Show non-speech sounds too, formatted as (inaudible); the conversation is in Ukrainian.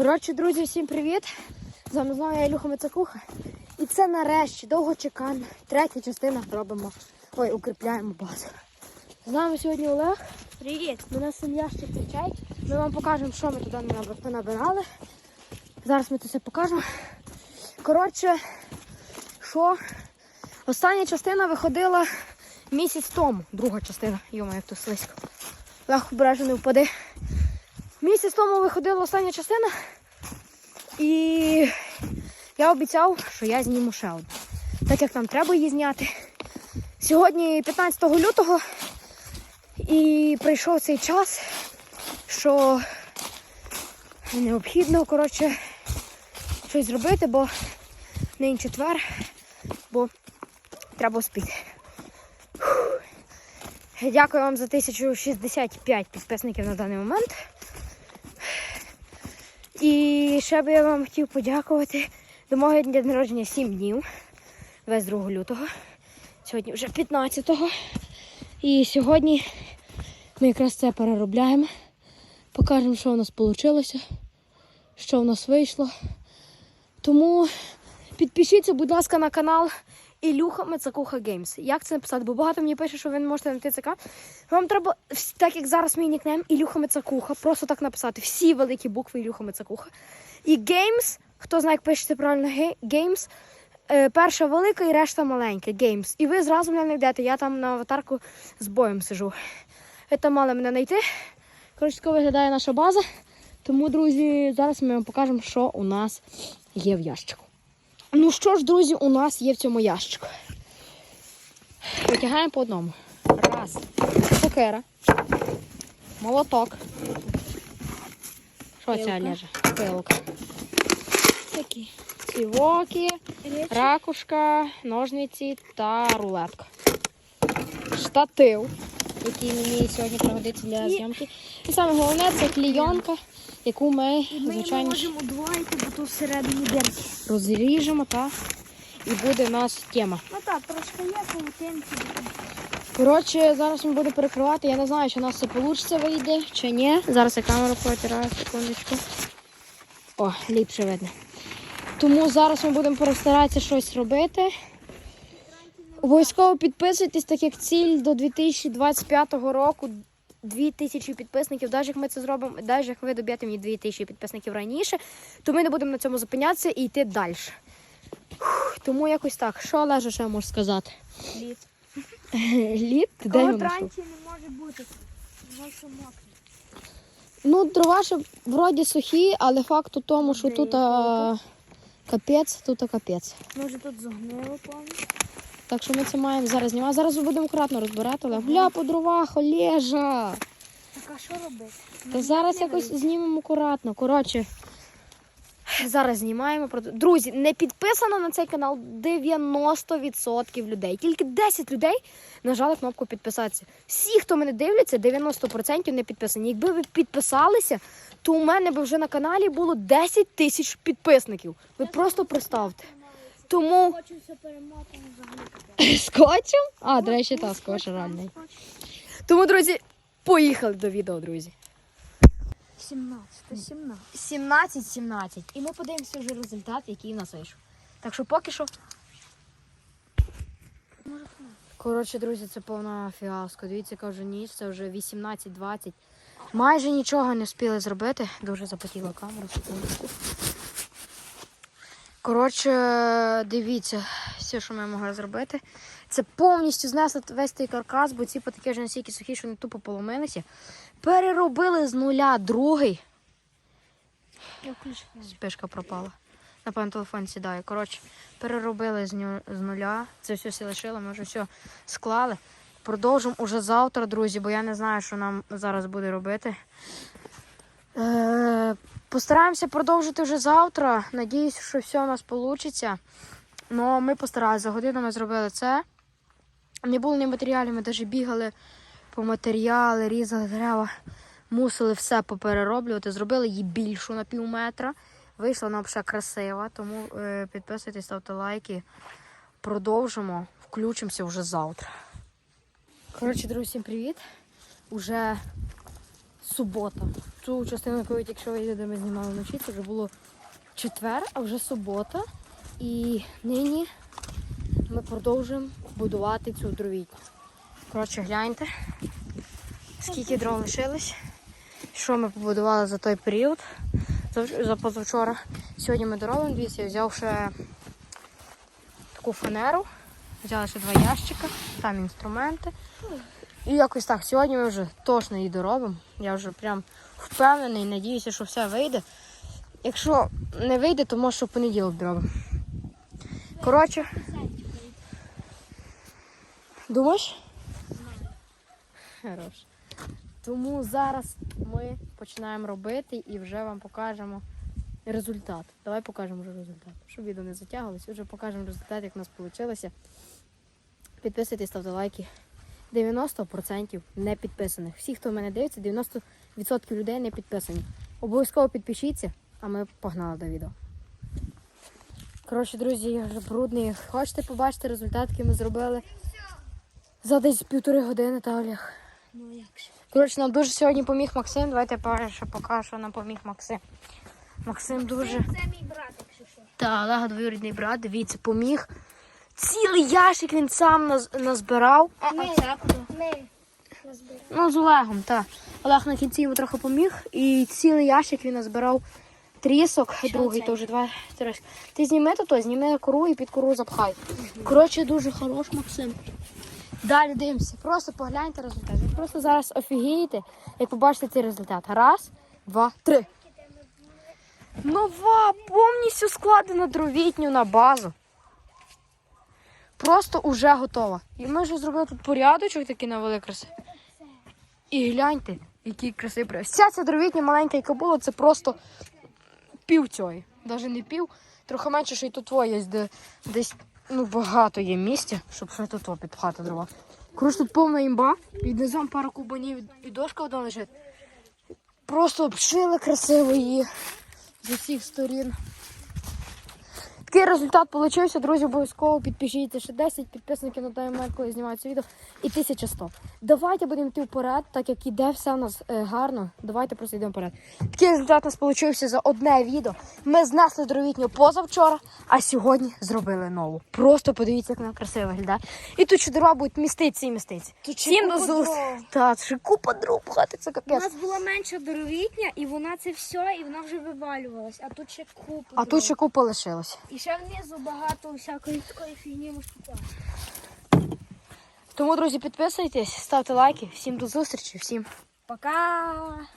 Коротше, друзі, всім привіт! З вами знову я Ілюха Мицакуха. І це нарешті довгочекана третя частина робимо. Ой, укріпляємо базу. З нами сьогодні Олег. Привіт! Мене сім'я ще кричать. Ми вам покажемо, що ми туди понабирали. Зараз ми це все покажемо. Коротше, що остання частина виходила місяць тому. Друга частина. Йома, як то слизько. Легко обережно не впади. Місяць тому виходила остання частина. І я обіцяв, що я зніму ще одну. Так як нам треба її зняти. Сьогодні 15 лютого і прийшов цей час, що необхідно, коротше, щось зробити, бо нині четвер, бо треба спіти. Дякую вам за 1065 підписників на даний момент. Ще би я вам хотів подякувати до мого дня народження 7 днів, 22 лютого. Сьогодні вже 15-го. І сьогодні ми якраз це переробляємо. Покажемо, що у нас вийшло, що у нас вийшло. Тому підпишіться, будь ласка, на канал Ілюха Мецакуха Геймс. Як це написати? Бо багато мені пише, що ви не можете знайти ЦК. Вам треба, так як зараз мій нікнейм Ілюха Мецакуха, просто так написати. Всі великі букви Ілюха Мецакуха. І Games, хто знає, як пишеться правильно Games, е, перша велика і решта маленька. Games. І ви зразу мене знайдете. Я там на аватарку з боєм сижу. Ви там мали мене знайти. Коротше, виглядає наша база. Тому, друзі, зараз ми вам покажемо, що у нас є в ящику. Ну що ж, друзі, у нас є в цьому ящику. Витягаємо по одному. Раз. Сокира. Молоток. Що ця Пилка. ляже? Пилка. Такі. Цівоки, ракушка, ножниці та рулетка. Штатив, який мені сьогодні пригодиться для зйомки. І саме головне це клійонка, яку ми, ми звичайно, можемо удвоїти, бо тут всередині дірки. розріжемо та і буде у нас тема. Ну так, трошки є паутинки. Коротше, зараз ми будемо перекривати. Я не знаю, чи у нас це вийде вийде, чи ні. Зараз я камеру протираю, секундочку. О, ліпше видно. Тому зараз ми будемо постаратися щось робити. Обов'язково підписуйтесь, так як ціль до 2025 року 2000 підписників. Навіть як ми це зробимо, навіть як ви доб'єте мені 2000 підписників раніше, то ми не будемо на цьому зупинятися і йти далі. Фух, Тому якось так. Що Олеже, що я можу сказати? Літ. (laughs) Лід? Де Кого його знайшов? транчі не може бути. Воно що мокре. Ну, дрова ще вроді сухі, але факт у тому, що Де тут а, капець, тут а, капець. Може тут зогнило повністю. Так що ми це маємо зараз знімати. Зараз будемо акуратно розбирати, але гля по дровах, Олежа. Так а що робити? Та зараз якось знімемо акуратно. Коротше, зараз знімаємо. Друзі, не підписано на цей канал 90% людей. Тільки 10 людей нажали кнопку підписатися. Всі, хто мене дивляться, 90% не підписані. Якби ви підписалися, то у мене б вже на каналі було 10 тисяч підписників. Ви просто представте. Тому Хочеться перемотано взагалі. скотчем? А, до речі, та скотч реальний. Тому, друзі, поїхали до відео, друзі. 17, 17. 17-17. І ми подивимося вже результат, який в нас вийшов. Так що поки що. Коротше, друзі, це повна фіаско. Дивіться, яка вже ніч, це вже 18-20. Майже нічого не встигли зробити. Дуже запотіла камера, секундочку. Коротше, дивіться, все, що ми могли зробити. Це повністю знесли весь цей каркас, бо ці потаки вже настільки сухі, що вони тупо поломилися. Переробили з нуля другий. Спишка пропала. Напевно, телефон сідає. Коротше, переробили з, ню- з нуля. Це все всі лишили, ми вже все склали. Продовжимо уже завтра, друзі, бо я не знаю, що нам зараз буде робити. Постараємося продовжити вже завтра. Надіюсь, що все у нас вийде. Ну, ми постаралися. За годину ми зробили це. Не було ні матеріалів, ми навіть бігали по матеріали, різали дерева. Мусили все поперероблювати. Зробили її більшу на пів метра. Вийшла вона взагалі красива, тому е, підписуйтесь, ставте лайки. Продовжимо, включимося вже завтра. Коротше, друзі, всім привіт. Уже субота. Цю частину, яку ви тільки вийде, де ми знімали вночі, це вже було четвер, а вже субота. І нині ми продовжуємо будувати цю дровітню. Коротше, гляньте, скільки дров лишилось, що ми побудували за той період, за позавчора. Сьогодні ми доробимо, дивіться, я взяв ще таку фанеру, взяли ще два ящика, там інструменти. І якось так, сьогодні ми вже точно її доробимо. Я вже прям впевнений, надіюся, що все вийде. Якщо не вийде, то може що в понеділок доробимо. Коротше, думаєш? Хорош. Тому зараз ми починаємо робити і вже вам покажемо результат. Давай покажемо вже результат. Щоб відео не затягувалось, вже покажемо результат, як у нас вийшло. Підписуйтесь, ставте лайки. 90% не підписаних. Всі, хто в мене дивиться, 90% людей не підписані. Обов'язково підпишіться, а ми погнали до відео. Коротше, друзі, я вже брудний. Хочете побачити результат, який ми зробили за десь півтори години та Олег. Ну. Коротше, нам дуже сьогодні поміг Максим. Давайте перше покажу, що нам поміг Максим. Максим дуже. Це, мій брат, якщо що. Та Олега двоюрідний брат, дивіться, поміг. Цілий ящик він сам наз- назбирав. А, а це куди? Ми. Ну, з Олегом, так. Олег на кінці йому трохи поміг. І цілий ящик він назбирав трісок, другий це? теж два. Три. Ти зніми то, то зніми кору і під кору запхай. Коротше, дуже хорош, Максим. Далі дивимося. Просто погляньте результат. Ви просто зараз офігієте, як побачите цей результат. Раз, два, три. Нова, повністю складена дровітню на базу. Просто уже готова. І ми вже зробили тут порядочок такий навели краси. І гляньте, який красивий. Вся ця дровітня маленька, яка була, це просто пів цієї. Навіть не пів, трохи менше, що і тут твоє, де десь ну, багато є місця, щоб ще тут підпхати дрова. Коротше, тут повна імба, під низом пару кубанів і- і дошка одна лежить. Просто обшили красиво її з усіх сторін. Такий результат вийшов, друзі, обов'язково підпишіться. Ще 10 підписників на той момент, коли я знімаю це відео, і 1100. Давайте будемо йти вперед, так як іде все у нас е, гарно. Давайте просто йдемо вперед. Такий результат у нас вийшов за одне відео. Ми знесли дровітню позавчора, а сьогодні зробили нову. Просто подивіться, як вона красиво виглядає. І тут ще дрова будуть міститися і міститися. Тут ще Всім купа дров. Так, ще купа дров пхати, це У капець. нас була менша дровітня, і вона це все, і вона вже вивалювалась. А тут ще купа. А тут ще купа лишилась. І ще внизу багато всякої такої фігні можна Тому, друзі, підписуйтесь, ставте лайки. Всім до зустрічі, всім Пока!